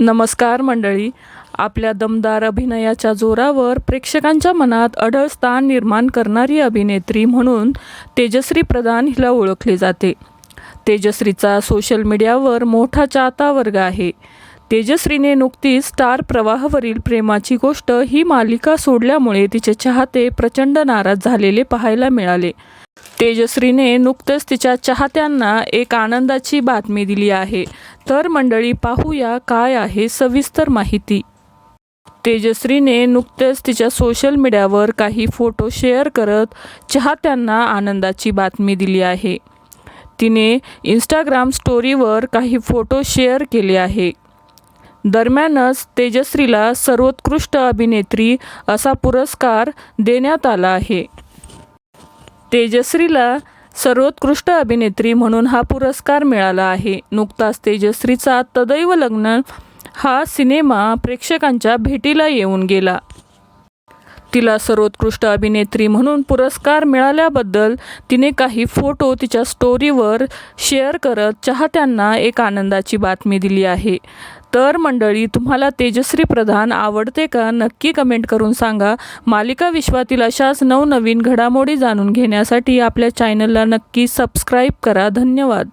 नमस्कार मंडळी. आपल्या दमदार अभिनयाच्या जोरावर प्रेक्षकांच्या मनात अढळ स्थान निर्माण करणारी अभिनेत्री म्हणून तेजश्री प्रधान हिला ओळखले जाते. तेजश्रीचा सोशल मीडियावर मोठा चाहता वर्ग आहे. तेजश्रीने नुकतीच स्टार प्रवाहावरील प्रेमाची गोष्ट ही मालिका सोडल्यामुळे तिचे चाहते प्रचंड नाराज झालेले पाहायला मिळाले. तेजश्रीने नुकतंच तिच्या चाहत्यांना एक आनंदाची बातमी दिली आहे. तर मंडळी पाहूया काय आहे सविस्तर माहिती. तेजश्रीने नुकतेच तिच्या सोशल मीडियावर काही फोटो शेअर करत चाहत्यांना आनंदाची बातमी दिली आहे. तिने इंस्टाग्राम स्टोरीवर काही फोटो शेअर केले आहे. दरम्यानच तेजश्रीला सर्वोत्कृष्ट अभिनेत्री असा पुरस्कार देण्यात आला आहे. तेजश्रीला सर्वोत्कृष्ट अभिनेत्री म्हणून हा पुरस्कार मिळाला आहे. नुकताच तेजश्रीचा तदैव लग्न हा सिनेमा प्रेक्षकांच्या भेटीला येऊन गेला. तिला सर्वोत्कृष्ट अभिनेत्री म्हणून पुरस्कार मिळाल्याबद्दल तिने काही फोटो तिच्या स्टोरीवर शेअर करत चाहत्यांना एक आनंदाची बातमी दिली आहे. तर मंडळी तुम्हाला तेजश्री प्रधान आवडते का? नक्की कमेंट करून सांगा. मालिका विश्वातील अशाच नवनवीन घडामोडी जाणून घेण्यासाठी आपल्या चॅनलला नक्की सबस्क्राईब करा. धन्यवाद.